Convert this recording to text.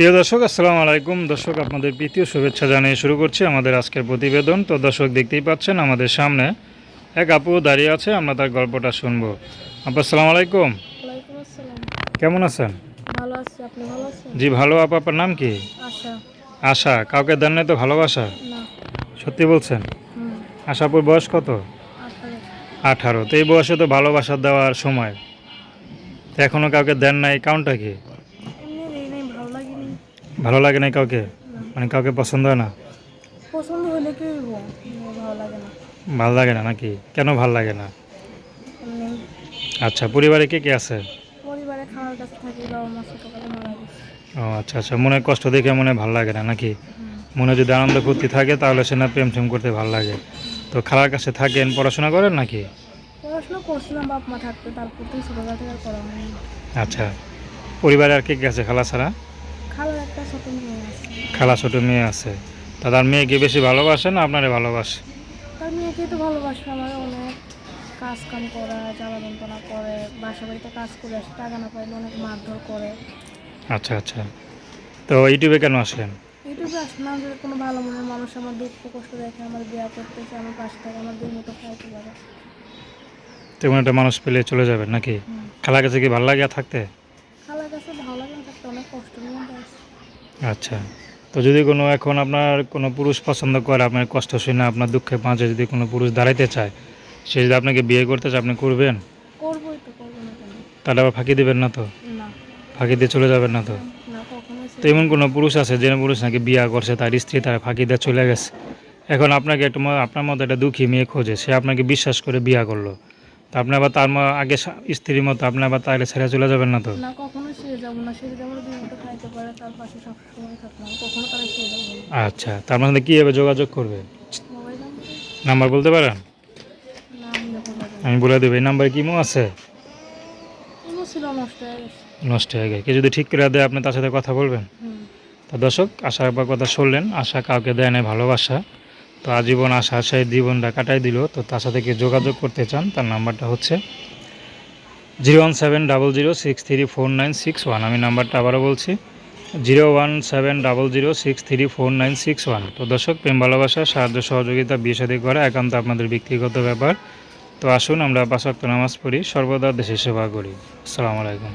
প্রিয় দর্শক আসসালামু আলাইকুম। দর্শক আপনাদের প্রীতীয় শুভেচ্ছা জানিয়ে শুরু করছি আমাদের আজকের প্রতিবেদন। তো দর্শক দেখতেই পাচ্ছেন আমাদের সামনে এক আপু দাঁড়িয়ে আছে আমরা তার গল্পটা শুনব। আপু আসসালামু আলাইকুম। কেমন আছেন? ভালো আছি আপনি ভালো আছেন? জি ভালো। আপু আপনার নাম কি? আশা। আশা। কাউকে দেন নাই তো ভালোবাসা? না। সত্যি বলছেন? আশাপুর বয়স কত? আঠারো। তো এই বয়সে তো ভালোবাসা দেওয়ার সময়। তো এখনও কাউকে দেন নাই কাউন্টটা কি এমনি নেই নেই ভালো লাগেনি ভালো লাগে না কাউকে? মানে কাউকে পছন্দ হয় না? পছন্দ হলে কি হইব ভালো লাগে না। ভালো লাগে না নাকি? কেন ভালো লাগে না? আচ্ছা পরিবারে কে কে আছে? পরিবারে খাওয়ার কাছে থাকি বাবা মা ছোটোকালে মারা গেছে ও আচ্ছা আচ্ছা মনে কষ্ট দেখে মনে ভালো লাগে না নাকি? মনে যদি আনন্দ ফুর্তি থাকে তাহলে সে না প্রেম টেম করতে ভালো লাগে। তো খালার কাছে থাকেন পড়াশোনা করেন নাকি? পড়াশোনা করছিলাম বাপ মা থাকতে তারপর থেকে ছোটোবেলা থেকে করা আচ্ছা পরিবারে আর কে কে আছে খালা ছাড়া? খালা ছোটো মেয়ে আছে। তা তার মেয়েকে বেশি ভালোবাসে না আপনারে ভালোবাসে? তার মেয়েকে তো ভালোবাসে আমার অনেক কাজ কাম করা জ্বালা যন্ত্রণা করে বাসা বাড়িতে কাজ করে আসে টাকা না পাইলে অনেক মারধর করে। আচ্ছা আচ্ছা। তো ইউটিউবে কেন আসলেন? ইউটিউবে আসলাম যে কোনো ভালো মনের মানুষ আমার দুঃখ কষ্ট দেখে আমার বিয়া করতেছে আমার পাশে থাকে আমার দুই মতো খাইতে পারে তেমন একটা মানুষ পেলে চলে যাবেন নাকি। খালার কাছে কি ভালো লাগে থাকতে? খালার কাছে ভালো লাগে থাকতে অনেক কষ্ট। নিয়ে আচ্ছা। তো যদি কোনো এখন আপনার কোনো পুরুষ পছন্দ করে আপনার কষ্ট শুনে আপনার দুঃখে পাঁচে যদি কোনো পুরুষ দাঁড়াইতে চায় সে যদি আপনাকে বিয়ে করতে চায় আপনি করবেন? তাহলে আবার ফাঁকি দেবেন না তো? ফাঁকি দিয়ে চলে যাবেন না তো? তো এমন কোনো পুরুষ আছে যে পুরুষ নাকি বিয়ে করছে তার স্ত্রী তারা ফাঁকি দিয়ে চলে গেছে? এখন আপনাকে একটু আপনার মতো একটা দুঃখী মেয়ে খোঁজে সে আপনাকে বিশ্বাস করে বিয়ে করল। তা আপনি আবার তার আগে স্ত্রীর মতো আপনি আবার তাহলে ছেড়ে চলে যাবেন না তো? না কখনোই সে যাব না সে যদি আমার দুই মতো খাইতে পারে তার পাশে সব থাকলাম। কখনো তারা সে যাব। না আচ্ছা তার মধ্যে কীভাবে যোগাযোগ করবে? Mobile number? বলতে পারেন? আমি বলে দেবো এই নাম্বারে কিমো আছে? নষ্ট হয়ে গেছে। কেউ যদি ঠিক করে দেয় আপনি তার সাথে কথা বলবেন। তা দর্শক আশার একবার কথা শুনলেন। আশা কাউকে দেয় না ভালোবাসা। তো আজীবন আশা আশায় জীবনটা কাটাই দিল। তো তার সাথে কেউ যোগাযোগ করতে চান তার নাম্বারটা হচ্ছে zero one seven double zero six three four nine six one. আমি নাম্বারটা আবারও বলছি। Zero one seven double zero six three four nine six one. তো দর্শক, প্রেম, ভালোবাসা, সাহায্য, সহযোগিতা, বিয়ে করা একান্ত আপনাদের ব্যক্তিগত ব্যাপার। তো আসুন, আমরা পাঁচ নামাজ পড়ি, সর্বদা দেশের সেবা করি। আসসালামু আলাইকুম।